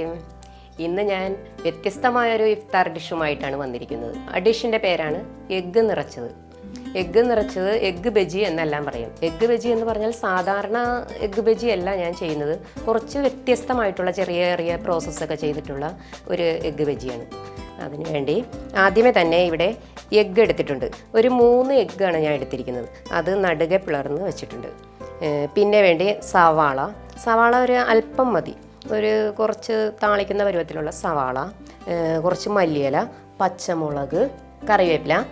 അസ്സലാമലൈക്കും ഇന്ന് ഞാൻ വ്യത്യസ്തമായൊരു ഇഫ്താർ ഡിഷുമായിട്ടാണ് വന്നിരിക്കുന്നത്. ആ ഡിഷിന്റെ പേരാണ് എഗ്ഗ് നിറച്ചത്. എഗ്ഗ് നിറച്ചത് എഗ്ഗ് ബജി എന്നെല്ലാം പറയും. എഗ്ഗ് ബജി എന്ന് പറഞ്ഞാൽ സാധാരണ എഗ്ഗ് ബജി അല്ല ഞാൻ ചെയ്യുന്നത്. കുറച്ച് വ്യത്യസ്തമായിട്ടുള്ള ചെറിയ ചെറിയ പ്രോസസ്സൊക്കെ ചെയ്തിട്ടുള്ള ഒരു എഗ്ഗ് ബജിയാണ്. അതിനുവേണ്ടി ആദ്യമേ തന്നെ ഇവിടെ എഗ്ഗ് എടുത്തിട്ടുണ്ട്. ഒരു മൂന്ന് എഗ്ഗാണ് ഞാൻ എടുത്തിരിക്കുന്നത്. അത് നടുകെ പിളർന്ന് വെച്ചിട്ടുണ്ട്. പിന്നെ വേണ്ടി സവാള. സവാള ഒരു അല്പം മതി. ഒരു കുറച്ച് താളിക്കുന്ന പരുവത്തിലുള്ള സവാള കുറച്ച് മല്ലിയില പച്ചമുളക് കറിവേപ്പില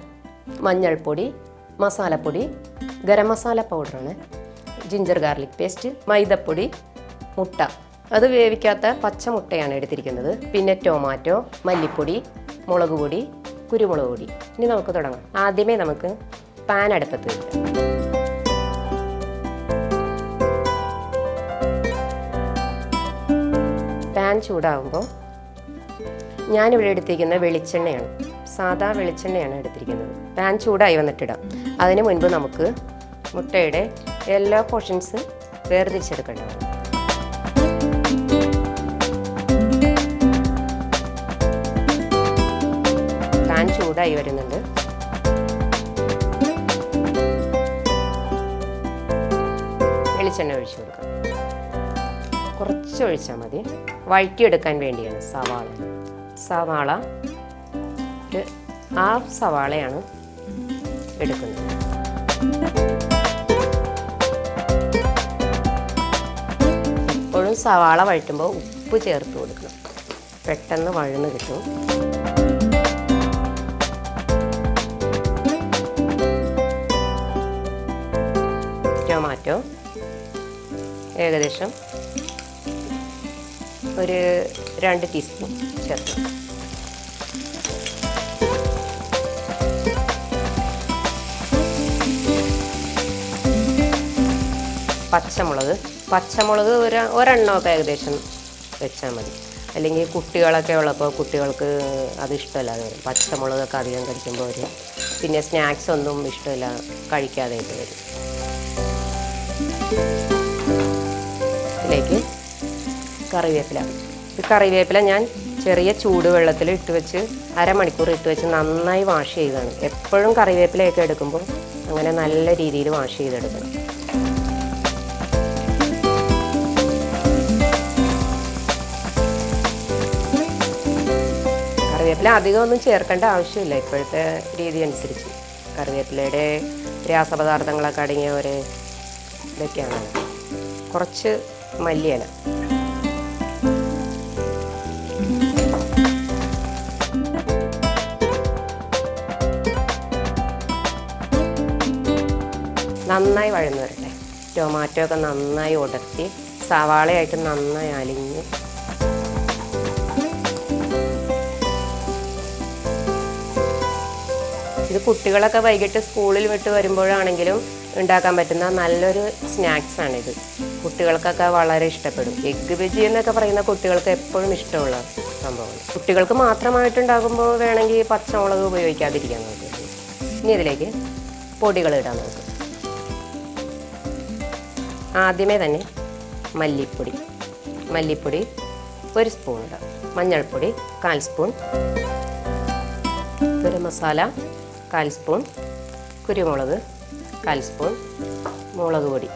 മഞ്ഞൾപ്പൊടി മസാലപ്പൊടി ഗരം മസാല പൗഡറാണ്. ജിഞ്ചർ ഗാർലിക് പേസ്റ്റ് മൈദപ്പൊടി മുട്ട. അത് വേവിക്കാത്ത പച്ച മുട്ടയാണ് എടുത്തിരിക്കുന്നത്. പിന്നെ ടൊമാറ്റോ മല്ലിപ്പൊടി മുളക് പൊടി കുരുമുളക് പൊടി. ഇനി നമുക്ക് തുടങ്ങാം. ആദ്യമേ നമുക്ക് പാൻ അടുപ്പത്ത് വയ്ക്കാം പാൻ ചൂടാകുമ്പോൾ ഞാനിവിടെ എടുത്തിരിക്കുന്ന വെളിച്ചെണ്ണയാണ്. സാധാ വെളിച്ചെണ്ണയാണ് എടുത്തിരിക്കുന്നത്. പാൻ ചൂടായി വന്നിട്ടിടാം. അതിന് മുൻപ് നമുക്ക് മുട്ടയുടെ എല്ലാ പോർഷൻസ് വേർതിരിച്ചെടുക്കേണ്ടതാണ്. പാൻ ചൂടായി വരുന്നുണ്ട്. വെളിച്ചെണ്ണ ഒഴിച്ചു കൊടുക്കാം. ഒഴിച്ചാൽ മതി. വഴറ്റിയെടുക്കാൻ വേണ്ടിയാണ് സവാള. സവാള ഒരു ഹാഫ് സവാളയാണ് എടുക്കുന്നത്. എപ്പോഴും സവാള വഴറ്റുമ്പോൾ ഉപ്പ് ചേർത്ത് കൊടുക്കണം. പെട്ടെന്ന് വഴന്ന് കിട്ടും. ടൊമാറ്റോ ഏകദേശം ഒരു രണ്ട് ടീസ്പൂൺ ചേർത്ത് പച്ചമുളക്. പച്ചമുളക് ഒരു ഒരെണ്ണമൊക്കെ ഏകദേശം വെച്ചാൽ മതി. അല്ലെങ്കിൽ കുട്ടികളൊക്കെ ഉള്ളപ്പോൾ കുട്ടികൾക്ക് അത് ഇഷ്ടമല്ലാതെ വരും പച്ചമുളകൊക്കെ അധികം കഴിക്കുമ്പോൾ വരും പിന്നെ സ്നാക്സ് ഒന്നും ഇഷ്ടമില്ല. കഴിക്കാതെ വരും. ഇതിലേക്ക് കറിവേപ്പില. ഈ കറിവേപ്പില ഞാൻ ചെറിയ ചൂടുവെള്ളത്തിൽ ഇട്ട് വെച്ച് അരമണിക്കൂർ ഇട്ട് വെച്ച് നന്നായി വാഷ് ചെയ്തതാണ് എപ്പോഴും കറിവേപ്പിലയൊക്കെ എടുക്കുമ്പോൾ അങ്ങനെ നല്ല രീതിയിൽ വാഷ് ചെയ്തെടുക്കണം. കറിവേപ്പില അധികം ഒന്നും ചേർക്കേണ്ട ആവശ്യമില്ല. ഇപ്പോഴത്തെ രീതി അനുസരിച്ച്. കറിവേപ്പിലയുടെ രാസപദാർത്ഥങ്ങളൊക്കെ അടങ്ങിയ ഒരു ഇതൊക്കെയാണ്. കുറച്ച് മല്ലിയില. നന്നായി വഴന്നു വരട്ടെ. ടൊമാറ്റോ ഒക്കെ നന്നായി ഉടർത്തി സവാളയായിട്ട് നന്നായി അലിഞ്ഞ്. ഇത് കുട്ടികളൊക്കെ വൈകിട്ട് സ്കൂളിൽ വിട്ട് വരുമ്പോഴാണെങ്കിലും ഉണ്ടാക്കാൻ പറ്റുന്ന നല്ലൊരു സ്നാക്സ് ഇത് കുട്ടികൾക്കൊക്കെ വളരെ ഇഷ്ടപ്പെടും. എഗ്ഗ് ബജി എന്നൊക്കെ പറയുന്ന കുട്ടികൾക്ക് എപ്പോഴും ഇഷ്ടമുള്ള സംഭവമാണ് കുട്ടികൾക്ക് മാത്രമായിട്ടുണ്ടാകുമ്പോൾ വേണമെങ്കിൽ പച്ചമുളക് ഉപയോഗിക്കാതിരിക്കാൻ നോക്കുക ഇനി ഇതിലേക്ക് പൊടികൾ ഇടാൻ നോക്കുക ആദ്യമേ തന്നെ മല്ലിപ്പൊടി മല്ലിപ്പൊടി ഒരു സ്പൂൺ ഇടാം. മഞ്ഞൾപ്പൊടി കാൽ സ്പൂൺ ഗരം മസാല കാൽ സ്പൂൺ കുരുമുളക് കാൽ സ്പൂൺ മുളക് പൊടി.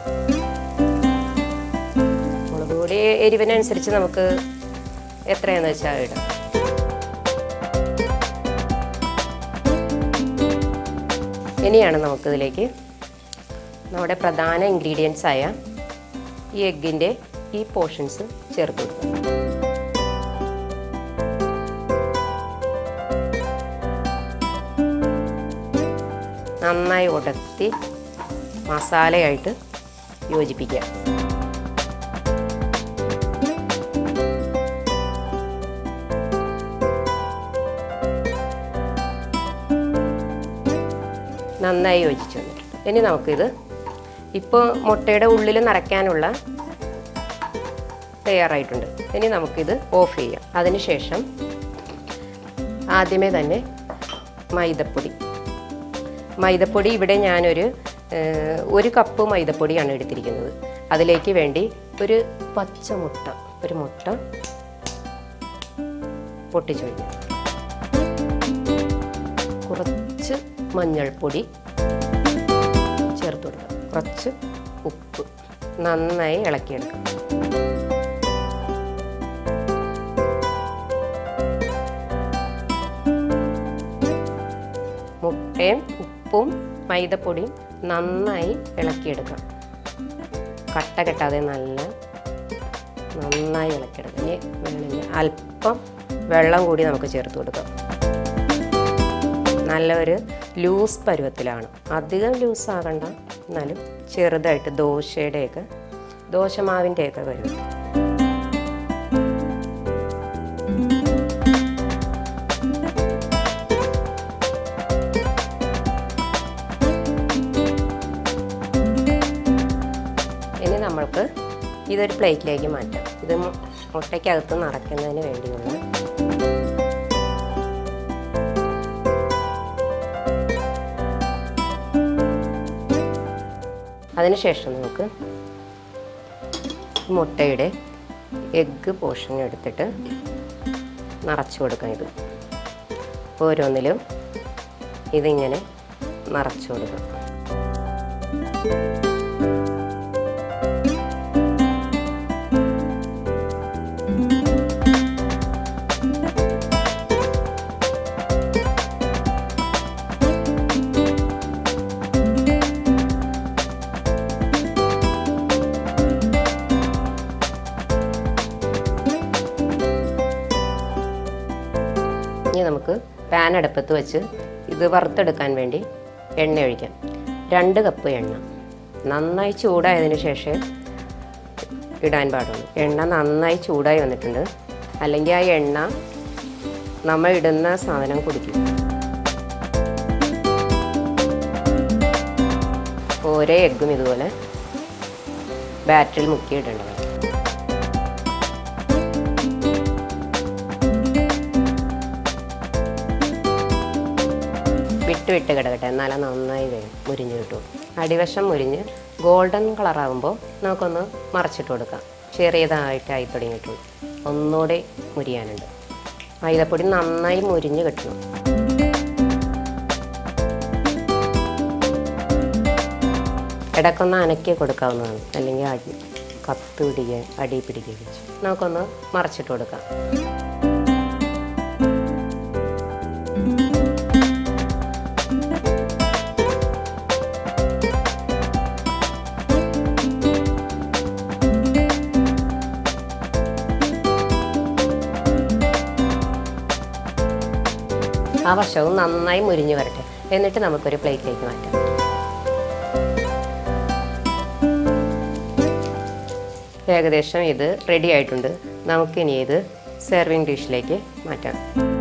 മുളക് പൊടി എരിവിനനുസരിച്ച് നമുക്ക് എത്രയാണെന്ന് വെച്ചാൽ ഇടാം. ഇനിയാണ് നമുക്കിതിലേക്ക് നമ്മുടെ പ്രധാന ഇൻഗ്രീഡിയൻസ് ആയ ഈ എഗ്ഗിന്റെ ഈ പോർഷൻസ് ചേർത്ത് കൊടുക്കുക നന്നായി ഉടത്തി മസാലയായിട്ട് യോജിപ്പിക്കാം നന്നായി യോജിച്ചു വന്നിട്ടുണ്ട്. ഇനി നമുക്കിത് ഇപ്പോൾ മുട്ടയുടെ ഉള്ളിൽ നിറയ്ക്കാനുള്ള തയ്യാറായിട്ടുണ്ട്. ഇനി നമുക്കിത് ഓഫ് ചെയ്യാം. അതിനുശേഷം ആദ്യമേ തന്നെ മൈദപ്പൊടി. മൈദപ്പൊടി ഇവിടെ ഞാനൊരു ഒരു കപ്പ് മൈദപ്പൊടിയാണ് എടുത്തിരിക്കുന്നത്. അതിലേക്ക് വേണ്ടി ഒരു പച്ചമുട്ട ഒരു മുട്ട പൊട്ടിച്ചൊഴിക്കാം. കുറച്ച് മഞ്ഞൾപ്പൊടി കുറച്ച് ഉപ്പ് നന്നായി ഇളക്കിയെടുക്കണം മുട്ടയും ഉപ്പും മൈദപ്പൊടിയും നന്നായി ഇളക്കിയെടുക്കാം. കട്ട കെട്ടാതെ നല്ല നന്നായി ഇളക്കിയെടുക്കാം. ഇനി വേണമെങ്കിൽ അല്പം വെള്ളം കൂടി നമുക്ക് ചേർത്ത് കൊടുക്കാം. നല്ല ഒരു ലൂസ് പരുവത്തിലാണ്. അധികം ലൂസ് ആകണ്ട എന്നാലും ചെറുതായിട്ട് ദോശയുടെയൊക്കെ ദോശമാവിന്റെയൊക്കെ വരും ഇനി നമ്മൾക്ക് ഇതൊരു പ്ലേറ്റിലേക്ക് മാറ്റാം. ഇത് മുട്ടയ്ക്കകത്ത് നിറയ്ക്കുന്നതിന് വേണ്ടിയുള്ള അതിനുശേഷം നമുക്ക് മുട്ടയുടെ എഗ്ഗ് പോർഷൻ എടുത്തിട്ട് നിറച്ചു കൊടുക്കണം ഇത്. ഓരോന്നിലും ഇതിങ്ങനെ നിറച്ചു കൊടുക്കാം. ഇനി നമുക്ക് പാൻ അടുപ്പത്ത് വെച്ച് ഇത് വറുത്തെടുക്കാൻ വേണ്ടി എണ്ണ ഒഴിക്കാം. രണ്ട് കപ്പ് എണ്ണ. നന്നായി ചൂടായതിനു ശേഷം ഇടാൻ പാടുള്ളൂ. എണ്ണ നന്നായി ചൂടായി വന്നിട്ടുണ്ട്. അല്ലെങ്കിൽ ആ എണ്ണ നമ്മൾ ഇടുന്ന സാധനം കുടിക്കും. ഓരോ എഗ്ഗും ഇതുപോലെ ബാറ്ററിൽ മുക്കിയിടേണ്ടതാണ്. വിട്ട് വിട്ട് കിടക്കട്ടെ. എന്നാലേ നന്നായി വരും മുരിഞ്ഞ് കിട്ടും. അടിവശം മുരിഞ്ഞ് ഗോൾഡൻ കളറാകുമ്പോൾ നമുക്കൊന്ന് മറച്ചിട്ട് കൊടുക്കാം. ചെറിയതായിട്ടായി തുടങ്ങിയിട്ടുള്ളൂ ഒന്നുകൂടെ മുരിയാനുണ്ട്. മൈദപ്പൊടി നന്നായി മുരിഞ്ഞ് കിട്ടണം. ഇടയ്ക്കൊന്ന് അനക്കി കൊടുക്കാവുന്നതാണ്. അല്ലെങ്കിൽ അടി കത്ത് പിടിക്കുക അടി പിടിക്കുക. നമുക്കൊന്ന് മറച്ചിട്ട് കൊടുക്കാം. ആ വശവും നന്നായി മുരിഞ്ഞു വരട്ടെ. എന്നിട്ട് നമുക്കൊരു പ്ലേറ്റിലേക്ക് മാറ്റാം. ഏകദേശം ഇത് റെഡി ആയിട്ടുണ്ട്. നമുക്കിനി ഇത് സെർവിങ് ഡിഷിലേക്ക് മാറ്റാം.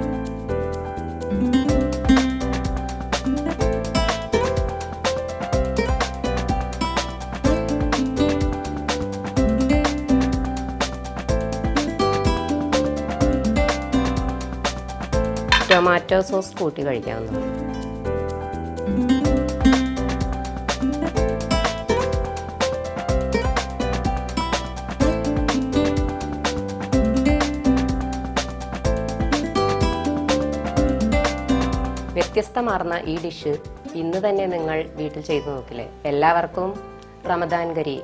ടൊമാറ്റോ സോസ് കൂട്ടി കഴിക്കാവുന്നതാണ്. വ്യത്യസ്തമാർന്ന ഈ ഡിഷ് ഇന്ന് തന്നെ നിങ്ങൾ വീട്ടിൽ ചെയ്തു നോക്കില്ലേ? എല്ലാവർക്കും റമദാൻ ഗരി